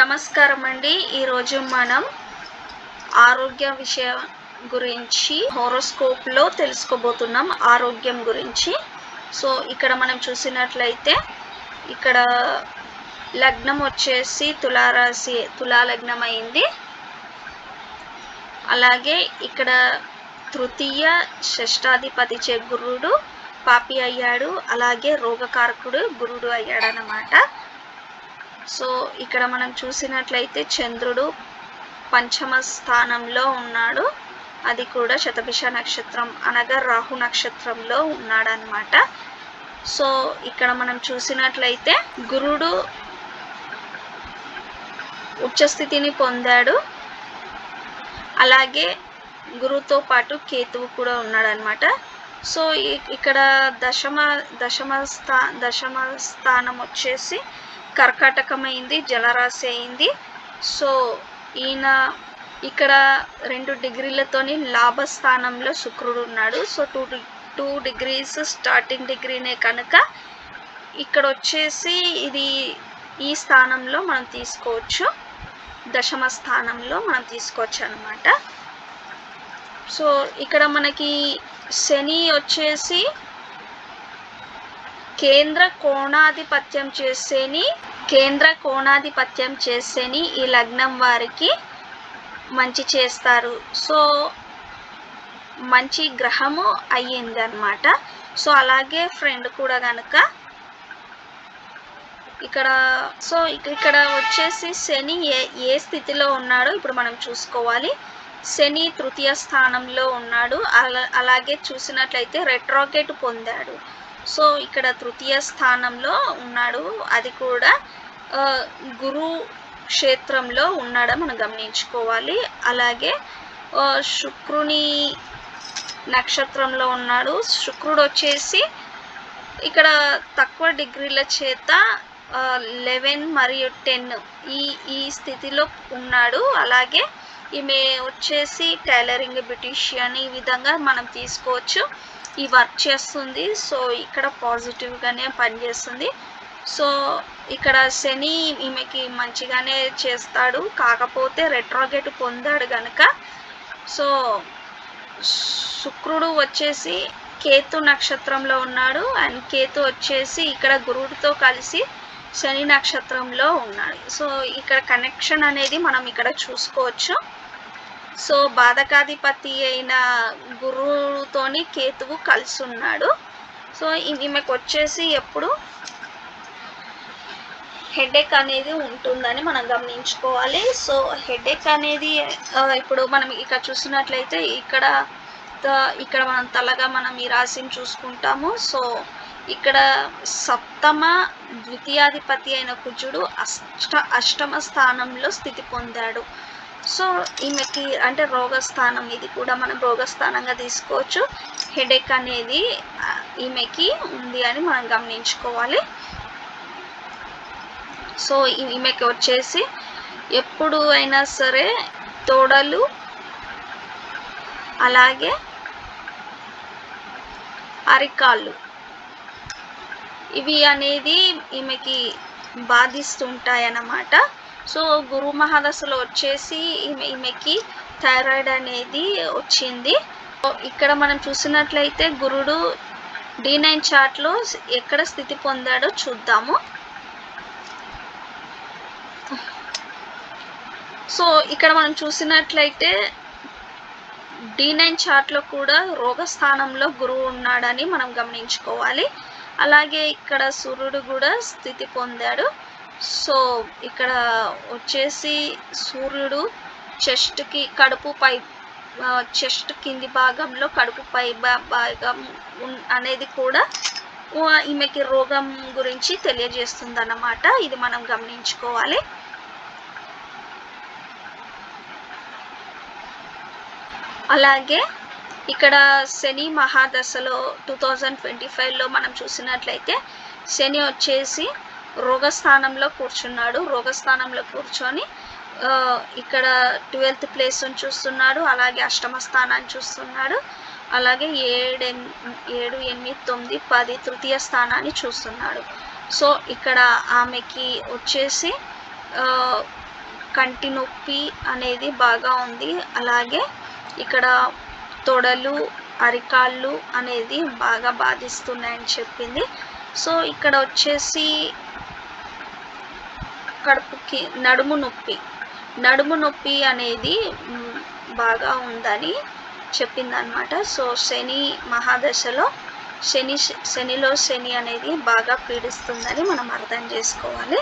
నమస్కారం అండి ఈరోజు మనం ఆరోగ్య విషయం గురించి హోరోస్కోప్లో తెలుసుకోబోతున్నాం ఆరోగ్యం గురించి. సో ఇక్కడ మనం చూసినట్లయితే ఇక్కడ లగ్నం వచ్చేసి తులారాశి తులాలగ్నం అయింది అలాగే ఇక్కడ తృతీయ షష్టాధిపతి చే గురుడు పాపి అయ్యాడు. అలాగే రోగకారకుడు గురుడు అయ్యాడనమాట అన్నమాట సో ఇక్కడ మనం చూసినట్లయితే చంద్రుడు పంచమ స్థానంలో ఉన్నాడు. అది కూడా శతభిష నక్షత్రం అనగా రాహు నక్షత్రంలో ఉన్నాడనమాట సో ఇక్కడ మనం చూసినట్లయితే గురుడు ఉచ్చస్థితిని పొందాడు. అలాగే గురువుతో పాటు కేతువు కూడా ఉన్నాడనమాట సో ఇక్కడ దశమ దశమ స్థా దశమ స్థానం వచ్చేసి కర్కాటకమైంది జలరాశి అయింది. సో ఈయన ఇక్కడ రెండు డిగ్రీలతోని లాభస్థానంలో శుక్రుడు ఉన్నాడు. So two two degrees starting డిగ్రీనే కనుక ఇక్కడ వచ్చేసి ఇది ఈ స్థానంలో మనం తీసుకోవచ్చు. దశమ స్థానంలో మనం తీసుకోవచ్చు అనమాట సో ఇక్కడ మనకి శని వచ్చేసి కేంద్ర కోణాధిపత్యం చేసేని కేంద్ర కోణాధిపత్యం చేసేని ఈ లగ్నం వారికి మంచి చేస్తారు. సో మంచి గ్రహము అయ్యింది అనమాట సో అలాగే ఫ్రెండ్ కూడా కనుక ఇక్కడ సో ఇక్కడ వచ్చేసి శని ఏ ఏ స్థితిలో ఉన్నాడో ఇప్పుడు మనం చూసుకోవాలి. శని తృతీయ స్థానంలో ఉన్నాడు. అలా అలాగే చూసినట్లయితే రెట్రోగేట్ పొందాడు. సో ఇక్కడ తృతీయ స్థానంలో ఉన్నాడు. అది కూడా గురు క్షేత్రంలో ఉన్నాడో మనం గమనించుకోవాలి. అలాగే శుక్రుని నక్షత్రంలో ఉన్నాడు. శుక్రుడు వచ్చేసి ఇక్కడ తక్కువ డిగ్రీల చేత లెవెన్ మరియు టెన్ ఈ ఈ స్థితిలో ఉన్నాడు. అలాగే ఈమె వచ్చేసి టైలరింగ్ బ్యూటీషియన్ ఈ విధంగా మనం తీసుకోవచ్చు. ఈ వర్క్ చేస్తుంది. సో ఇక్కడ పాజిటివ్గానే పనిచేస్తుంది సో ఇక్కడ శని ఈమెకి మంచిగానే చేస్తాడు. కాకపోతే రెట్రోగేట్ పొందాడు కనుక సో శుక్రుడు వచ్చేసి కేతు నక్షత్రంలో ఉన్నాడు. అండ్ కేతు వచ్చేసి ఇక్కడ గురుడితో కలిసి శని నక్షత్రంలో ఉన్నాడు. సో ఇక్కడ కనెక్షన్ అనేది మనం ఇక్కడ చూసుకోవచ్చు. సో బాధకాధిపతి అయిన గురువుతోని కేతువు కలిసి ఉన్నాడు సో ఈమెకు వచ్చేసి ఎప్పుడు హెడేక్ అనేది ఉంటుందని మనం గమనించుకోవాలి. సో హెడేక్ అనేది ఇప్పుడు మనం ఇక్కడ చూసినట్లయితే ఇక్కడ ఇక్కడ మనం తలగా మనం ఈ రాశిని చూసుకుంటాము. సో ఇక్కడ సప్తమ ద్వితీయాధిపతి అయిన కుజుడు అష్ట అష్టమ స్థానంలో స్థితి పొందాడు. సో ఈమెకి అంటే రోగస్థానం ఇది కూడా మనం రోగస్థానంగా తీసుకోవచ్చు. హెడేక్ అనేది ఈమెకి ఉంది అని మనం గమనించుకోవాలి. సో ఈమెకి వచ్చేసి ఎప్పుడు అయినా సరే తోడలు అలాగే అరికాళ్ళు ఇవి అనేది ఈమెకి బాధిస్తుంటాయి అన్నమాట సో గురు మహాదశలో వచ్చేసి ఈమె ఈమెకి థైరాయిడ్ అనేది వచ్చింది. ఇక్కడ మనం చూసినట్లయితే గురుడు డి నైన్ చార్ట్లో ఎక్కడ స్థితి పొందాడో చూద్దాము. సో ఇక్కడ మనం చూసినట్లయితే డి నైన్ చార్ట్లో కూడా రోగస్థానంలో గురువు ఉన్నాడని మనం గమనించుకోవాలి. అలాగే ఇక్కడ సూర్యుడు కూడా స్థితి పొందాడు. సో ఇక్కడ వచ్చేసి సూర్యుడు చెస్ట్కి కడుపు పై చెస్ట్ కింది భాగంలో కడుపు పై భా- భాగం అనేది కూడా ఈమెకి రోగం గురించి తెలియజేస్తుంది అన్నమాట ఇది మనం గమనించుకోవాలి. అలాగే ఇక్కడ శని మహాదశలో టూ థౌజండ్ ట్వంటీ ఫైవ్లో మనం చూసినట్లయితే శని వచ్చేసి రోగస్థానంలో కూర్చున్నాడు. రోగస్థానంలో కూర్చొని ఇక్కడ ట్వెల్త్ ప్లేస్ని చూస్తున్నాడు. అలాగే అష్టమ స్థానాన్ని చూస్తున్నాడు. అలాగే ఏడు ఎన్- ఏడు ఎనిమిది తొమ్మిది పది తృతీయ స్థానాన్ని చూస్తున్నాడు. సో ఇక్కడ ఆమెకి వచ్చేసి కంటి నొప్పి అనేది బాగా ఉంది. అలాగే ఇక్కడ తొడలు అరికాళ్ళు అనేది బాగా బాధిస్తున్నాయని చెప్పింది. సో ఇక్కడ వచ్చేసి కడుపుకి నడుము నొప్పి. నడుము నొప్పి అనేది బాగా ఉందని చెప్పిందనమాట సో శని మహాదశలో శని శనిలో శని అనేది బాగా పీడిస్తుందని మనం అర్థం చేసుకోవాలి.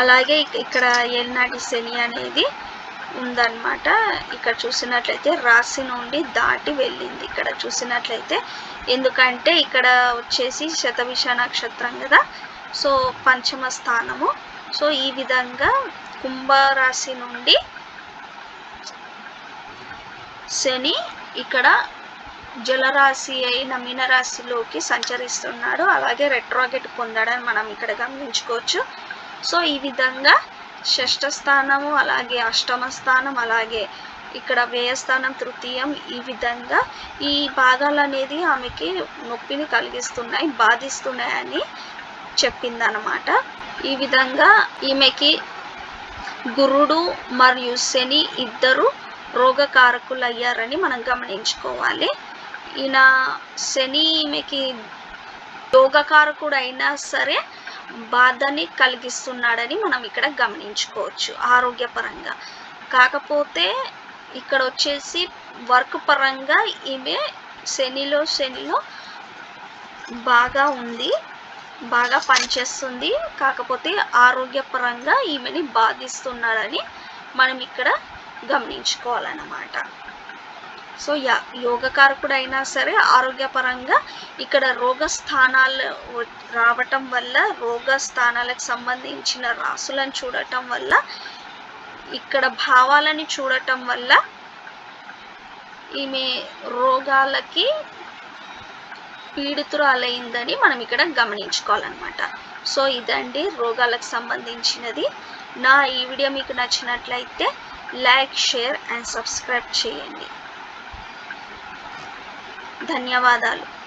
అలాగే ఇక్కడ ఏలినాటి శని అనేది ఉందన్నమాట. ఇక్కడ చూసినట్లయితే రాశి నుండి దాటి వెళ్ళింది. ఇక్కడ చూసినట్లయితే ఎందుకంటే ఇక్కడ వచ్చేసి శతవిష నక్షత్రం కదా. సో పంచమ స్థానము. సో ఈ విధంగా కుంభరాశి నుండి శని ఇక్కడ జలరాశి అయిన మీనరాశిలోకి సంచరిస్తున్నాడు. అలాగే రెట్రోగేట్ పొందాడని మనం ఇక్కడ గమనించుకోవచ్చు. సో ఈ విధంగా షష్ఠ స్థానము అలాగే అష్టమ స్థానం అలాగే ఇక్కడ వ్యయస్థానం తృతీయం ఈ విధంగా ఈ భాగాలు అనేది ఆమెకి నొప్పిని కలిగిస్తున్నాయి బాధిస్తున్నాయని చెప్పిందనమాట ఈ విధంగా ఈమెకి గురుడు మరియు శని ఇద్దరు రోగకారకులు అయ్యారని మనం గమనించుకోవాలి. ఈయన శని ఈమెకి యోగకారకుడు అయినా సరే బాధని కలిగిస్తున్నాడని మనం ఇక్కడ గమనించుకోవచ్చు ఆరోగ్యపరంగా. కాకపోతే ఇక్కడ వచ్చేసి వర్క్ పరంగా ఈమె శనిలో శనిలో బాగా ఉంది. బాగా పనిచేస్తుంది. కాకపోతే ఆరోగ్యపరంగా ఈమెని బాధిస్తున్నారని మనం ఇక్కడ గమనించుకోవాలన్నమాట. సో యా యోగకారకుడు అయినా సరే ఆరోగ్యపరంగా ఇక్కడ రోగ స్థానాలు రావటం వల్ల రోగ స్థానాలకు సంబంధించిన రాసులను చూడటం వల్ల ఇక్కడ భావాలని చూడటం వల్ల ఈమె రోగాలకి పీడితురాలైందని మనం ఇక్కడ గమనించుకోవాలన్నమాట. సో ఇదండి రోగాలకు సంబంధించినది. నా ఈ వీడియో మీకు నచ్చినట్లయితే లైక్ షేర్ అండ్ సబ్స్క్రైబ్ చేయండి. ధన్యవాదాలు.